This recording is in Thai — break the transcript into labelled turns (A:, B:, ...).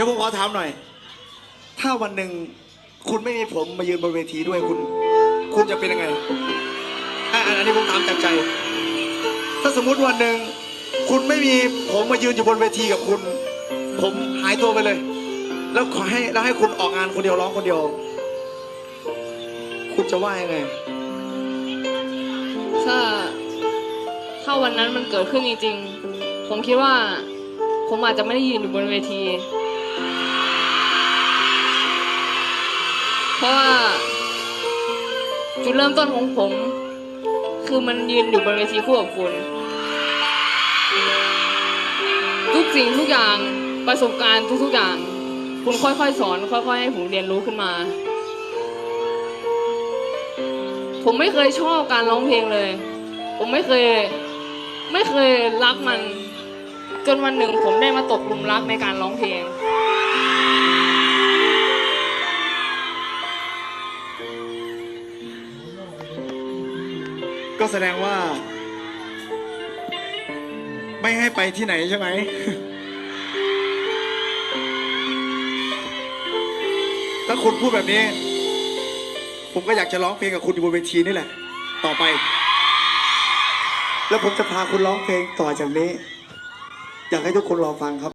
A: ดี๋ยวผมขอถามหน่อย ถ้าวันหนึ่งคุณไม่มีผมมายืนบนเวทีด้วยคุณ คุณจะเป็นยังไงอะอันนี้ผมถามจากใจ ถ้าสมมุติวันหนึ่งคุณไม่มีผมมายืนอยู่บนเวทีกับคุณ ผมหายตัวไปเลย แล้วขอให้แล้วให้คุณออกงานคนเดียวร้องคนเดียว คุณจะว่ายังไง
B: ถ้าถ้าวันนั้นมันเกิดขึ้นจริงๆ ผมคิดว่า ผมอาจจะไม่ได้ยืนอยู่บนเวที เพราะว่า จุดเริ่มต้นของผม คือมันยืนอยู่บนเวทีคู่กับคุณทุกสิ่งทุกอย่างประสบการณ์ทุกๆอย่าง คุณค่อยๆสอน ค่อยๆให้ผมเรียนรู้ขึ้นมา ผมไม่เคยชอบการร้องเพลงเลย ผมไม่เคย ไม่เคยรักมัน จนวันหนึ่งผมได้มาตกหลุมรักในการร้องเพลง
A: ก็แสดงว่า ไม่ให้ไปที่ไหนใช่ไหม ถ้าคุณพูดแบบนี้ ผมก็อยากจะร้องเพลงกับคุณอยู่บนเวทีนี่แหละ ต่อไป แล้วผมจะพาคุณร้องเพลงต่อจากนี้ อยากให้ทุกคนรอฟังครับ